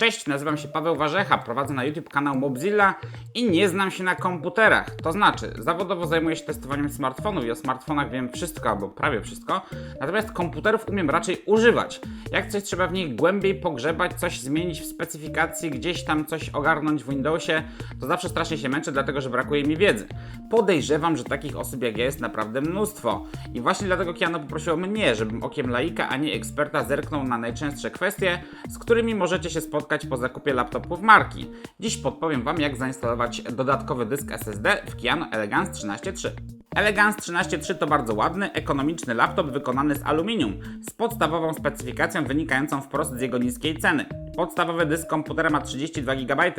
Cześć, nazywam się Paweł Warzecha, prowadzę na YouTube kanał Mobzilla i nie znam się na komputerach. To znaczy, zawodowo zajmuję się testowaniem smartfonów i o smartfonach wiem wszystko, albo prawie wszystko, natomiast komputerów umiem raczej używać. Jak coś trzeba w nich głębiej pogrzebać, coś zmienić w specyfikacji, gdzieś tam coś ogarnąć w Windowsie, to zawsze strasznie się męczę, dlatego że brakuje mi wiedzy. Podejrzewam, że takich osób jak ja jest naprawdę mnóstwo. I właśnie dlatego Kiano poprosił mnie, żebym okiem laika, a nie eksperta zerknął na najczęstsze kwestie, z którymi możecie się spotkać po zakupie laptopów marki. Dziś podpowiem Wam, jak zainstalować dodatkowy dysk SSD w Kiano Elegance 13.3. Elegance 13.3 to bardzo ładny, ekonomiczny laptop wykonany z aluminium, z podstawową specyfikacją wynikającą wprost z jego niskiej ceny. Podstawowy dysk komputera ma 32 GB.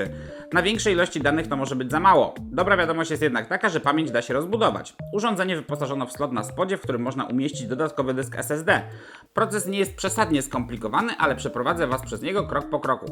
Na większej ilości danych to może być za mało. Dobra wiadomość jest jednak taka, że pamięć da się rozbudować. Urządzenie wyposażono w slot na spodzie, w którym można umieścić dodatkowy dysk SSD. Proces nie jest przesadnie skomplikowany, ale przeprowadzę Was przez niego krok po kroku.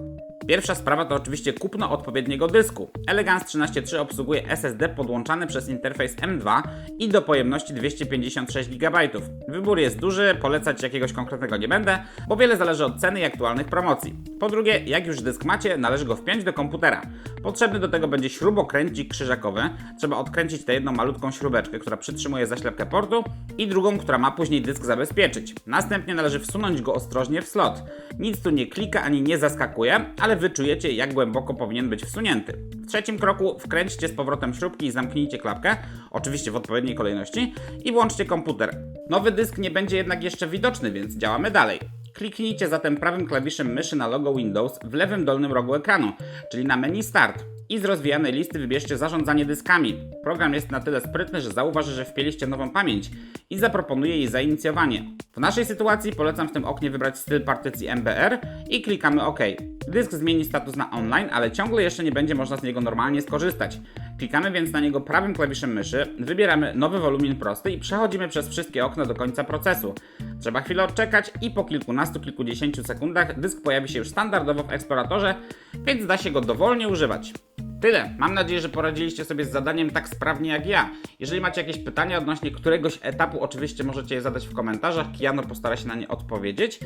Pierwsza sprawa to oczywiście kupno odpowiedniego dysku. Elegance 13.3 obsługuje SSD podłączany przez interfejs M2 i do pojemności 256 GB. Wybór jest duży, polecać jakiegoś konkretnego nie będę, bo wiele zależy od ceny i aktualnych promocji. Po drugie, jak już dysk macie, należy go wpiąć do komputera. Potrzebny do tego będzie śrubokręcik krzyżakowy. Trzeba odkręcić tę jedną malutką śrubeczkę, która przytrzymuje zaślepkę portu i drugą, która ma później dysk zabezpieczyć. Następnie należy wsunąć go ostrożnie w slot. Nic tu nie klika ani nie zaskakuje, ale wyczujecie jak głęboko powinien być wsunięty. W trzecim kroku wkręćcie z powrotem śrubki i zamknijcie klapkę, oczywiście w odpowiedniej kolejności, i włączcie komputer. Nowy dysk nie będzie jednak jeszcze widoczny, więc działamy dalej. Kliknijcie zatem prawym klawiszem myszy na logo Windows w lewym dolnym rogu ekranu, czyli na menu Start. I z rozwijanej listy wybierzcie zarządzanie dyskami. Program jest na tyle sprytny, że zauważy, że wpięliście nową pamięć i zaproponuje jej zainicjowanie. W naszej sytuacji polecam w tym oknie wybrać styl partycji MBR i klikamy OK. Dysk zmieni status na online, ale ciągle jeszcze nie będzie można z niego normalnie skorzystać. Klikamy więc na niego prawym klawiszem myszy, wybieramy nowy wolumin prosty i przechodzimy przez wszystkie okna do końca procesu. Trzeba chwilę odczekać i po kilkunastu, kilkudziesięciu sekundach dysk pojawi się już standardowo w eksploratorze, więc da się go dowolnie używać. Tyle. Mam nadzieję, że poradziliście sobie z zadaniem tak sprawnie jak ja. Jeżeli macie jakieś pytania odnośnie któregoś etapu, oczywiście możecie je zadać w komentarzach. Kiano postara się na nie odpowiedzieć.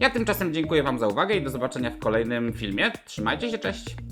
Ja tymczasem dziękuję Wam za uwagę i do zobaczenia w kolejnym filmie. Trzymajcie się, cześć!